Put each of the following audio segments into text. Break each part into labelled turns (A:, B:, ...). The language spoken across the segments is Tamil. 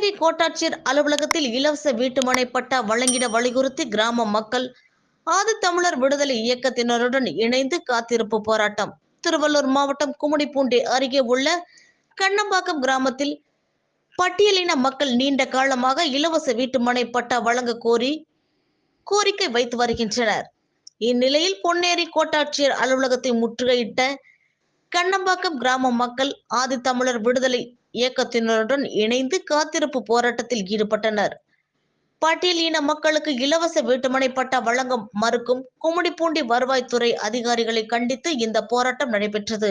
A: பொன்னேரி கோட்டாட்சியர் அலுவலகத்தில் இலவச வீட்டுமனை பட்டா வழங்கிட வலியுறுத்தி கிராம மக்கள் ஆதி தமிழர் விடுதலை இயக்கத்தினருடன் இணைந்து காத்திருப்பு போராட்டம். திருவள்ளூர் மாவட்டம் கும்மிடிப்பூண்டி அருகே உள்ள கண்ணம்பாக்கம் கிராமத்தில் பட்டியலின மக்கள் நீண்ட காலமாக இலவச வீட்டுமனை பட்டா வழங்க கோரி கோரிக்கை வைத்து வருகின்றனர். இந்நிலையில் பொன்னேரி கோட்டாட்சியர் அலுவலகத்தை முற்றுகையிட்ட கண்ணம்பாக்கம் கிராம மக்கள் ஆதி தமிழர் விடுதலை இயக்கத்தினருடன் இணைந்து காத்திருப்பு போராட்டத்தில் ஈடுபட்டனர். பட்டியல் இன மக்களுக்கு இலவச வீட்டுமனை பட்டா வழங்க மறுக்கும் கும்மிடிப்பூண்டி வருவாய்த்துறை அதிகாரிகளை கண்டித்து இந்த போராட்டம் நடைபெற்றது.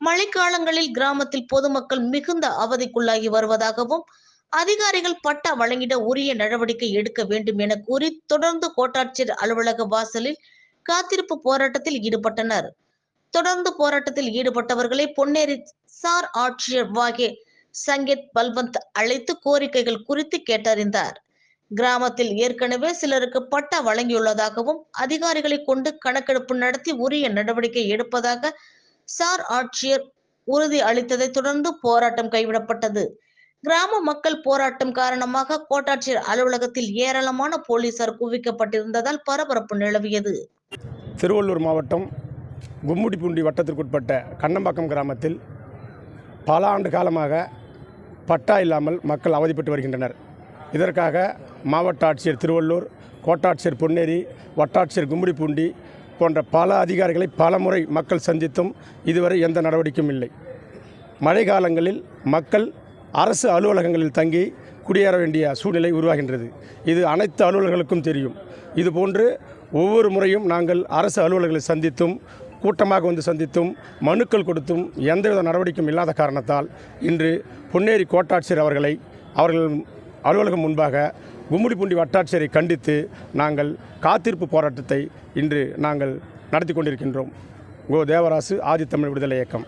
A: மழைக்காலங்களில் கிராமத்தில் பொதுமக்கள் மிகுந்த அவதிக்குள்ளாகி வருவதாகவும் அதிகாரிகள் பட்டா வழங்கிட உரிய நடவடிக்கை எடுக்க வேண்டும் என கூறி தொடர்ந்து கோட்டாட்சியர் அலுவலக வாசலில் காத்திருப்பு போராட்டத்தில் ஈடுபட்டனர். தொடர்ந்து போராட்டத்தில் ஈடுபட்டவர்களை பொன்னேரி சார் ஆட்சியர் வாகே. சங்கீத் பல்வந்த் அழைத்து கோரிக்கைகள் குறித்து கேட்டறிந்தார். கிராமத்தில் ஏற்கனவே சிலருக்கு பட்டா வழங்கியுள்ளதாகவும் அதிகாரிகளை கொண்டு கணக்கெடுப்பு நடத்தி உரிய நடவடிக்கை எடுப்பதாக சார் ஆட்சியர் உறுதி அளித்ததை தொடர்ந்து போராட்டம் கைவிடப்பட்டது. கிராம மக்கள் போராட்டம் காரணமாக கோட்டாட்சியர் அலுவலகத்தில் ஏராளமான போலீசார் குவிக்கப்பட்டிருந்ததால் பரபரப்பு நிலவியது.
B: திருவள்ளூர் மாவட்டம் கும்முடிப்பூண்டி வட்டத்திற்குட்பட்ட கண்ணம்பாக்கம் கிராமத்தில் பல ஆண்டு காலமாக பட்டா இல்லாமல் மக்கள் அவதிப்பட்டு வருகின்றனர். இதற்காக மாவட்ட ஆட்சியர் திருவள்ளூர் கோட்டாட்சியர் பொன்னேரி வட்டாட்சியர் கும்மிடிப்பூண்டி போன்ற பல அதிகாரிகளை பல முறை மக்கள் சந்தித்தும் இதுவரை எந்த நடவடிக்கையும் இல்லை. மழை காலங்களில் மக்கள் அரசு அலுவலகங்களில் தங்கி குடியேற வேண்டிய சூழ்நிலை உருவாகின்றது. இது அனைத்து அலுவலர்களுக்கும் தெரியும். இதுபோன்று ஒவ்வொரு முறையும் நாங்கள் அரசு அலுவலர்களை சந்தித்தும் கூட்டமாக வந்து சந்தித்தும் மனுக்கள் கொடுத்தும் எந்தவித நடவடிக்கையும் இல்லாத காரணத்தால் இன்று பொன்னேரி கோட்டாட்சியர் அவர்களை அவர்கள் அலுவலகம் முன்பாக கும்முடிப்பூண்டி வட்டாட்சியரை கண்டித்து நாங்கள் காத்திருப்பு போராட்டத்தை இன்று நாங்கள் நடத்தி கொண்டிருக்கின்றோம். கோ தேவராசு ஆதித்தமிழ் விடுதலை இயக்கம்.